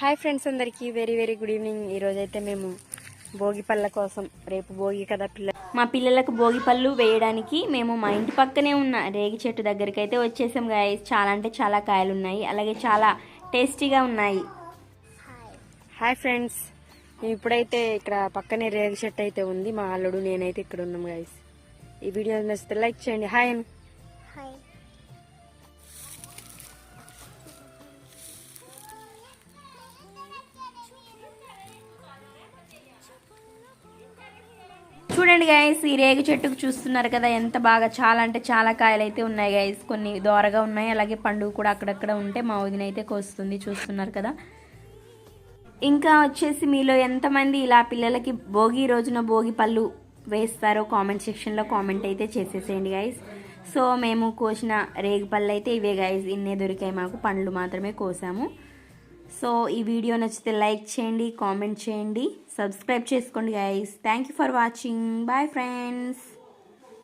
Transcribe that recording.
Hi friends అందరికీ. Very very good evening. ఈరోజు అయితే మేము భోగి పళ్ళ కోసం రేపు భోగి కదా పిల్ల. మా పిల్లలకు భోగి పళ్ళు వేయడానికి మేము మా ఇంటి పక్కనే ఉన్న రేగి చెట్టు దగ్గరికి అయితే వచ్చేసాం గాయ చాలా అంటే చాలా కాయలు ఉన్నాయి. అలాగే చాలా టేస్టీగా ఉన్నాయి. Hi friends. మేము ఇప్పుడైతే ఇక్కడ పక్కనే రేగి చెట్టు అయితే ఉంది. మా అల్లుడు నేనైతే ఇక్కడ ఉన్నాం గాయస్ ఈ వీడియో నచ్చితే లైక్ చేయండి. హాయ్ అను చూడండి గైస్ ఈ రేగు చెట్టుకు చూస్తున్నారు కదా ఎంత బాగా చాలా అంటే చాలా కాయలు అయితే ఉన్నాయి గైస్ కొన్ని దోరగా ఉన్నాయి అలాగే పండుగ కూడా అక్కడక్కడ ఉంటే మా వదిన అయితే కోస్తుంది చూస్తున్నారు కదా. ఇంకా వచ్చేసి మీలో ఎంతమంది ఇలా పిల్లలకి భోగి రోజున భోగి పళ్ళు వేస్తారో కామెంట్ సెక్షన్లో కామెంట్ అయితే చేసేసేయండి గైస్ సో మేము కోసిన రేగి పళ్ళు అయితే ఇవే గైస్ ఇన్నే దొరికాయి మాకు పండ్లు మాత్రమే కోసాము. సో ఈ వీడియో నచ్చితే లైక్ చేయండి కామెంట్ చేయండి సబ్స్క్రైబ్ చేసుకోండి guys thank you for watching bye friends